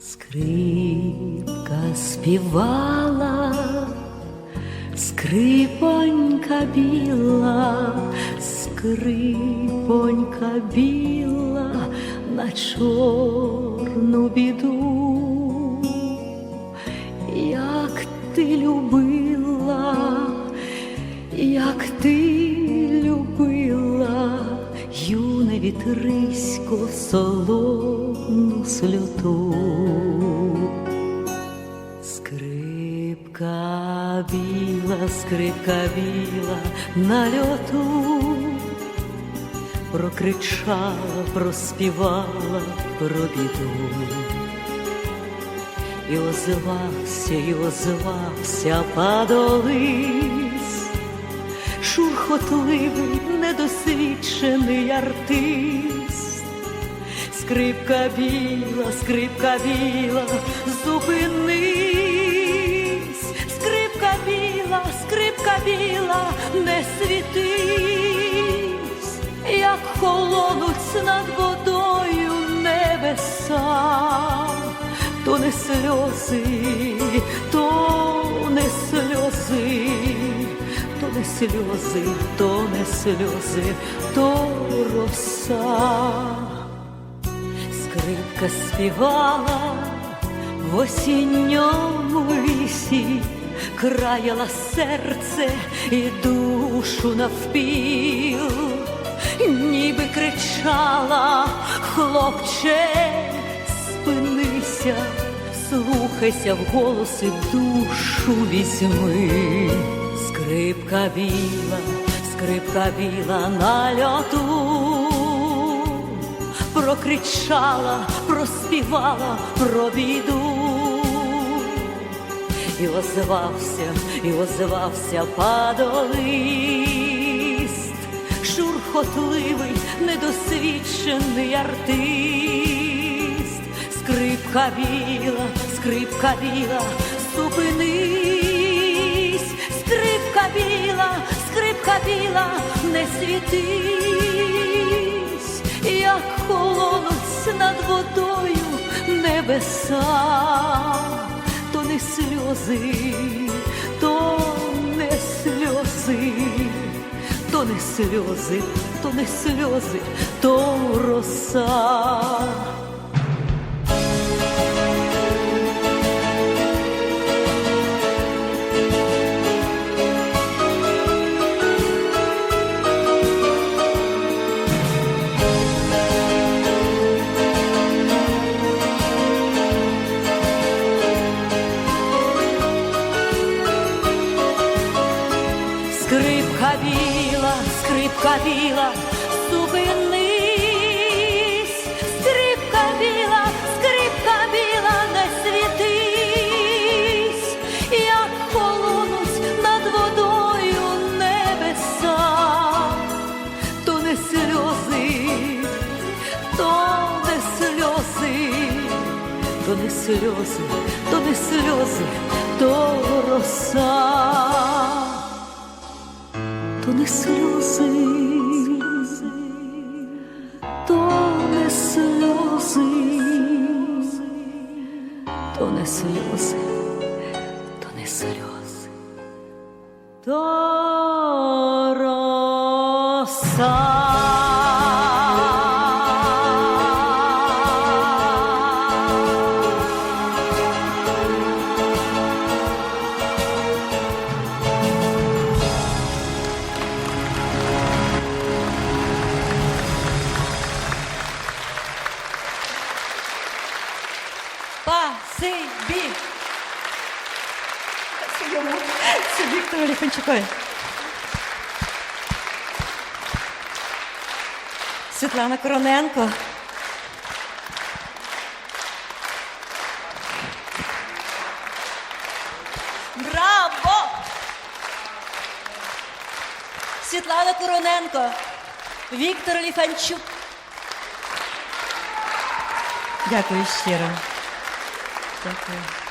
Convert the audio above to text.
Скрипка співала, скрипонька біла, скрипонька біла на Чорну біду, як ти любила, як ти любила, юне вітрисько солону сльоту. Скрипка біла, скрипка біла на льоту прокричала, проспівала про біду. І озивався, і озивався падолис, шурхотливий, недосвідчений артист. Скрипка біла, скрипка біла, зупинись, скрипка біла, скрипка біла, не світись, холонуть над водою небеса, то не сльози, то не сльози, то не сльози, то не сльози, то роса. Скрипка співала в осінньому лісі, краяла серце і душу навпіл, ніби кричала, хлопче, спинися, слухайся в голоси, душу візьми. Скрипка біла, скрипка біла на льоту прокричала, проспівала про біду. І озивався, і озивався падолист, шурхотливий, недосвідчений артист, скрипка біла, скрипка біла, зупинись, скрипка біла, скрипка біла, не світись, як холонуть над водою небеса, то не сльози, не сльози, то не сльози, то роса. Скрипка біла, скрипка біла, зупинись, скрипка біла, скрипка біла, не світись, як холонуть над водою небеса, то не сльози, то не сльози, то не сльози, то не сльози, то роса то сльози, то не сльози, то не сльози, то не сльози, то роса. Спасибі. Це Віктору Ліханчукові. Світлана Короненко. Браво! Світлана Короненко, Віктор Ліфанчук. Дякую щиро. Дякую.